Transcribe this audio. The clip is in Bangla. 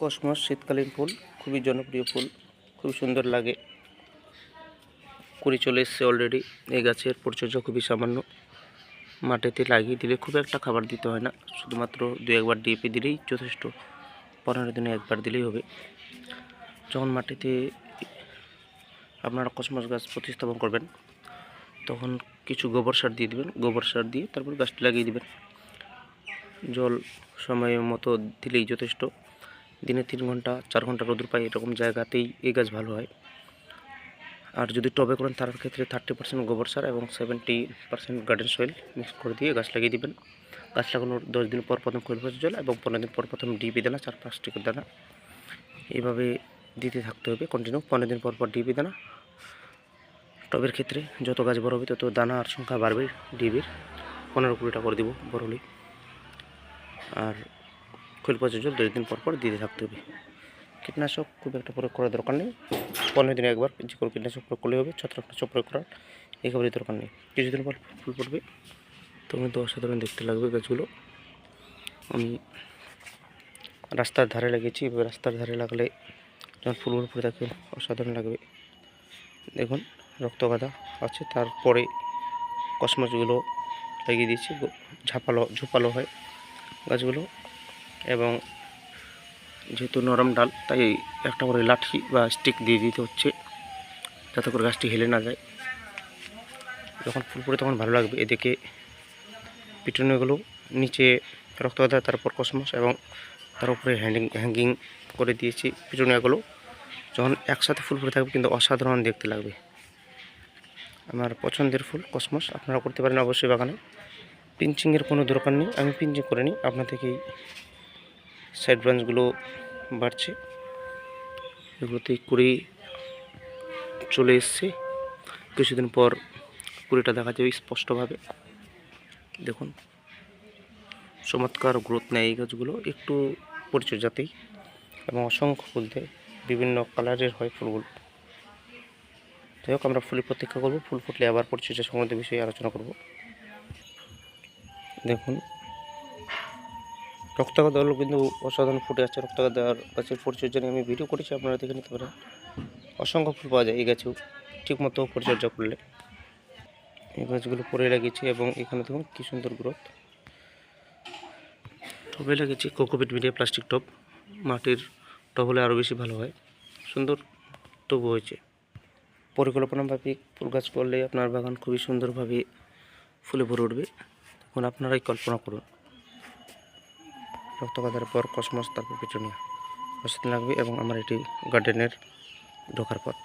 কসমস, শীতকালীন ফুল, খুবই জনপ্রিয় ফুল, খুব সুন্দর লাগে। কুড়ি চলে এসছে অলরেডি এই গাছের পরিচর্যা খুবই সামান্য। মাটিতে লাগিয়ে দিলে খুব একটা খাবার দিতে হয় না, শুধুমাত্র দু একবার ডিএপি দিলেই যথেষ্ট, পনেরো দিনে একবার দিলেই হবে। যখন মাটিতে আপনারা কসমস গাছ প্রতিস্থাপন করবেন, তখন কিছু গোবর সার দিয়ে দিবেন, গোবর সার দিয়ে তারপর গাছটি লাগিয়ে দেবেন। জল সময় মতো দিলেই যথেষ্ট। দিনে তিন ঘণ্টা, চার ঘণ্টা রোদুর পায় এরকম জায়গাতেই এই গাছ ভালো হয়। আর যদি টবে করেন তার ক্ষেত্রে থার্টি পার্সেন্ট গোবর সার এবং seventy percent garden soil mix করে দিয়ে গাছ লাগিয়ে দিবেন। গাছ লাগানোর দশ দিন পর প্রথম কৈলফাস জল এবং পনেরো দিন পর প্রথম ডিপি দানা, চার পাঁচটি করে দানা। এইভাবে দিতে থাকতে হবে কন্টিনিউ পনেরো দিন পর পর ডিপি দানা। টবের ক্ষেত্রে যত গাছ বড় হবে তত দানা আর সংখ্যা বাড়বে ডিবির পনেরো কুড়িটা করে দিব বড় হলেই। আর খৈল পচা জল দুই দিন পর পর দিতে থাকতে হবে। কীটনাশক খুব একটা প্রয়োগ করার দরকার নেই। পনেরো দিনে একবার যে কোনো কীটনাশক প্রয়োগ করলে হবে, ছত্রাকনাশক প্রয়োগ করার একেবারেই দরকার নেই। কিছুদিন পর ফুল পড়বে। তখন তো অসাধারণ দেখতে লাগবে গাছগুলো। আমি রাস্তার ধারে লাগিয়েছি, এবার রাস্তার ধারে লাগলে যখন ফুলগুলো পড়ে থাকে, অসাধারণ লাগবে। দেখুন রক্তগাঁদা আছে, তারপরে কসমসগুলো লাগিয়ে দিয়েছি ঝাপালো ঝোপালো হয় গাছগুলো। এবং যেহেতু নরম ডাল, তাই একটা করে লাঠি বা স্টিক দিয়ে দিতে হচ্ছে, যাতে করে গাছটি হেলে না যায়। যখন ফুল পড়ে তখন ভালো লাগবে। এদিকে পিটুনিগুলো নিচে রক্ত রক্তগাঁদা তারপর কসমস এবং তার উপরে হ্যাঙ্গিং হ্যাঙ্গিং করে দিয়েছি পিটুনিয়াগুলো যখন একসাথে ফুল ফুটে থাকবে কিন্তু অসাধারণ দেখতে লাগবে। আমার পছন্দের ফুল কসমস, আপনারা করতে পারেন অবশ্যই বাগানে। পিঞ্চিংয়ের কোনো দরকার নেই, আমি পিঞ্চিং করে নিই আপনা থেকেই সাইড ব্রাঞ্চগুলো বাড়ছে। এগুলোতে কুড়ি চলে এসছে। কিছুদিন পর কুড়িটা দেখা যাবে স্পষ্টভাবে। দেখুন, চমৎকার গ্রোথ নেয় এই গাছগুলো। একটু পরিচর্যাতেই এবং অসংখ্য ফুল দেয় বিভিন্ন কালারের হয় ফুলগুলো। যাই হোক, আমরা ফুলের প্রতীক্ষা করব। ফুল ফুটলে আবার পরিচর্যা সম্বন্ধে বিষয়ে আলোচনা করব। দেখুন রক্তগাদা হলো কিন্তু অসাধারণ ফুটে আছে দেওয়ার গাছের পরিচর্যা নিয়ে আমি ভিডিও করেছি, আপনারা দেখে নিতে পারেন। অসংখ্য ফুল পাওয়া যায় এই গাছেও, ঠিকমতো পরিচর্যা করলে। এই গাছগুলো পরে লাগিয়েছি এবং এখানে দেখুন কী সুন্দর গ্রোথ টবে লাগিয়েছি কোকোপিট মিডিয়া প্লাস্টিক টপ মাটির টব হলে আরও বেশি ভালো হয়। সুন্দর তবু হয়েছে। পরিকল্পনা মাফিক ফুল গাছ করলে আপনার বাগান খুবই সুন্দরভাবে ফুলে ভরে উঠবে। তখন আপনারাই কল্পনা করুন। রক্তগাদার পর কসমস তারপর পিটুনিয়া অসুবিধা লাগবে এবং আমার এটি গার্ডেনের ঢোকার পথ।